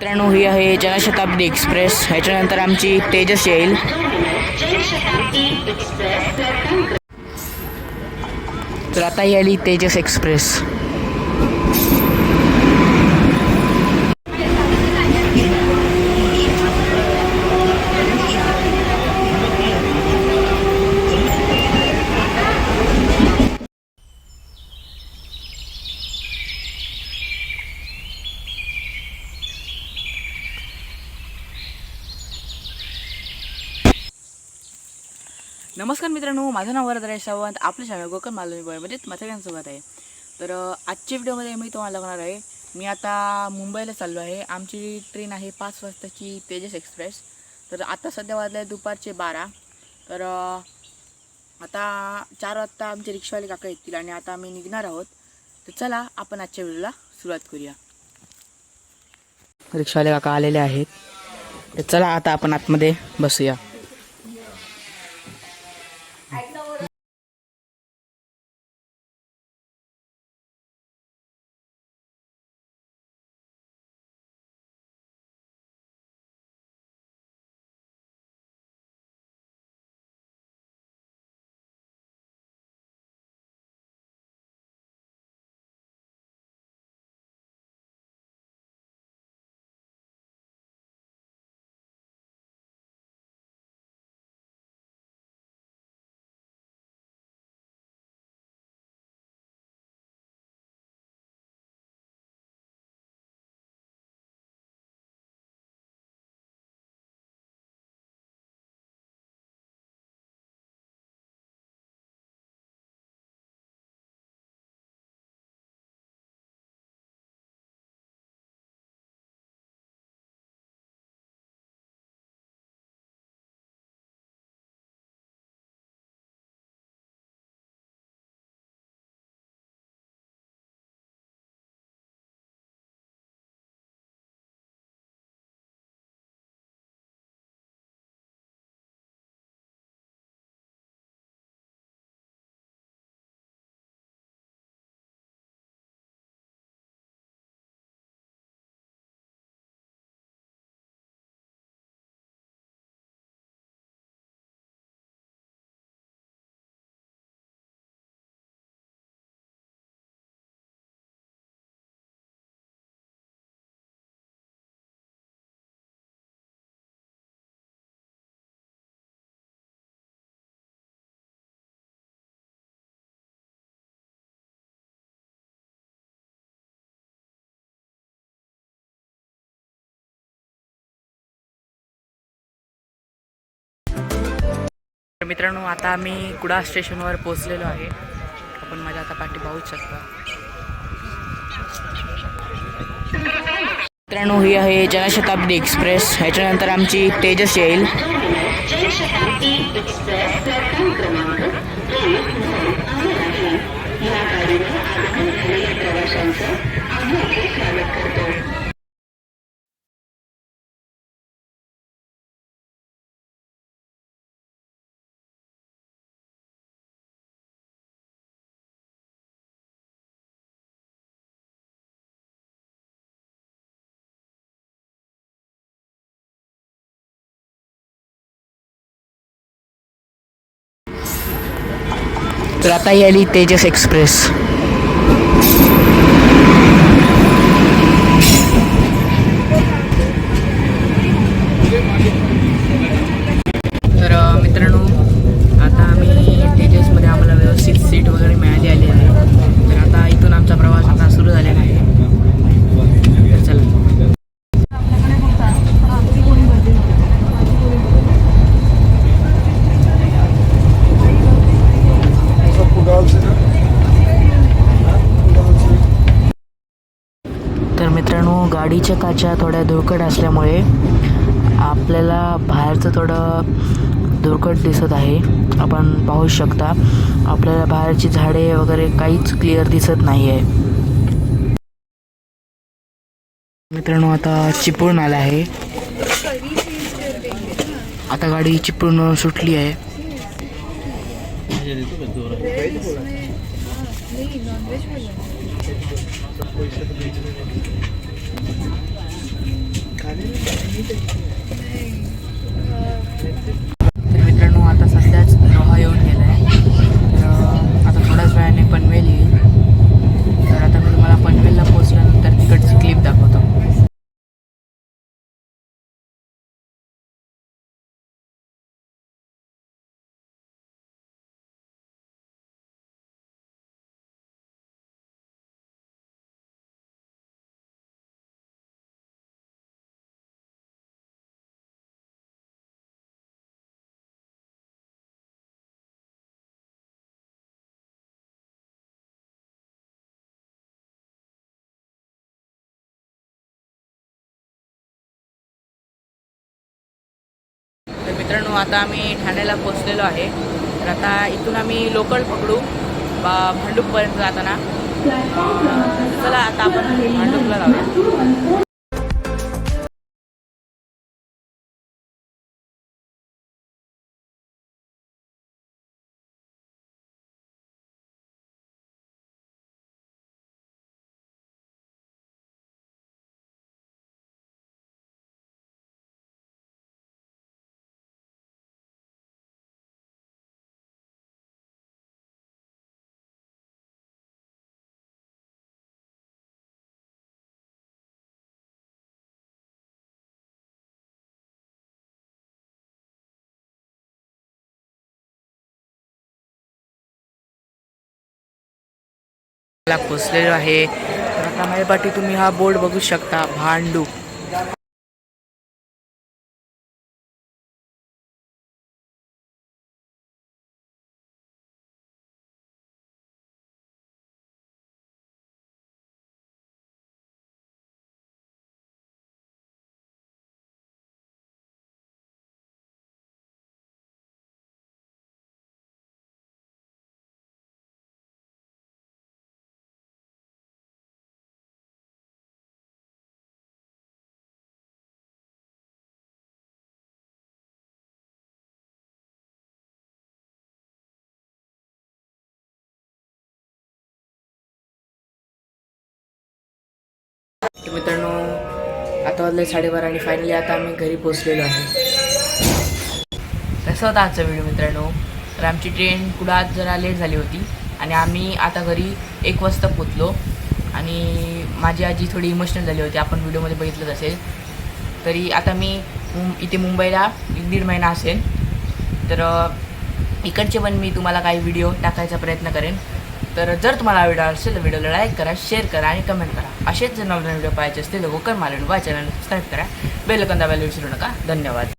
मित्रांनो ही आहे जनशताब्दी एक्सप्रेस. ह्याच्यानंतर आमची तेजस येईल. तर आता ही आली तेजस एक्सप्रेस. नमस्कार मित्रांनो माझं नाव वरदराज सावंत. आपल्या शाळा गोकर्ण मालवणी बॉय म्हणजेच आहे. तर आजच्या व्हिडिओमध्ये मी तुम्हाला लागणार आहे मी आता मुंबईला चाललो आहे. आमची ट्रेन आहे पाच वाजताची तेजस एक्सप्रेस तर आता सध्या वाजले दुपारचे बारा. तर आता चार वाजता आमचे रिक्षावाले काका येतील आणि आता आम्ही निघणार आहोत. तर चला आपण आजच्या व्हिडिओला सुरुवात करूया. रिक्षावाले काका आलेले आहेत. तर चला आता आपण आतमध्ये बसूया. तर मित्रांनो आता आम्ही कुडा स्टेशनवर पोहोचलेलो आहे. आपण माझ्या आता पाठी पाहूच शकता. मित्रांनो ही आहे जनशताब्दी एक्सप्रेस. ह्याच्यानंतर आमची तेजस येईल. तर आता ही आली तेजस एक्सप्रेस तर अ, मित्रांनो आता आम्ही तेजसमध्ये आम्हाला व्यवस्थित सीट वगैरे मिळाली आली आहे तर आता इथून आमचा प्रवास आता सुरू झालेला आहे तर चला तर मित्रांनो गाडीच्या काच्या थोड्या धुळकट असल्यामुळे आपल्याला बाहेरचं थोडं धुळकट दिसत आहे. आपण पाहू शकता आपल्याला बाहेरची झाडे वगैरे काहीच क्लिअर दिसत नाही आहे मित्रांनो आता चिपळूण आला आहे. आता गाडी चिपळूण सुटली आहे. तर カレーが見えてきて、ねえ、そっか、はやってる。तर मित्रांनो आता आम्ही ठाण्याला पोचलेलो आहे. तर आता इथून आम्ही लोकल पकडू भांडूपपर्यंत जाताना. चला आता आपण भांडूपला जाऊया. ला पोचलेलो आहे. तर आता पाठी तुम्ही हा बोर्ड बघू शकता भांडू. तर मित्रांनो आता वाजले साडेबारा आणि फायनली आता आम्ही घरी पोचलेलो आहे. कसं होता आजचा व्हिडिओ मित्रांनो? तर आमची ट्रेन कुडात आज जरा लेट झाली होती आणि आम्ही आता घरी एक वाजता पोचलो आणि माझी आजी थोडी इमोशनल झाली होती. आपण व्हिडिओमध्ये बघितलंच असेल. तरी आता मी मुं- इथे मुंबईला एक दीड महिना असेल. तर इकडचे पण मी तुम्हाला काही व्हिडिओ टाकायचा प्रयत्न करेन. तर जर तुम्हाला व्हिडिओ असेल तर व्हिडिओला लाईक करा शेअर करा आणि कमेंट करा. असेच जर नवीन व्हिडिओ पाहायचे असतील तर गोकर्ण मालवण वा चॅनल सबस्क्राईब करा. बेल दाबायला विसरू नका. धन्यवाद.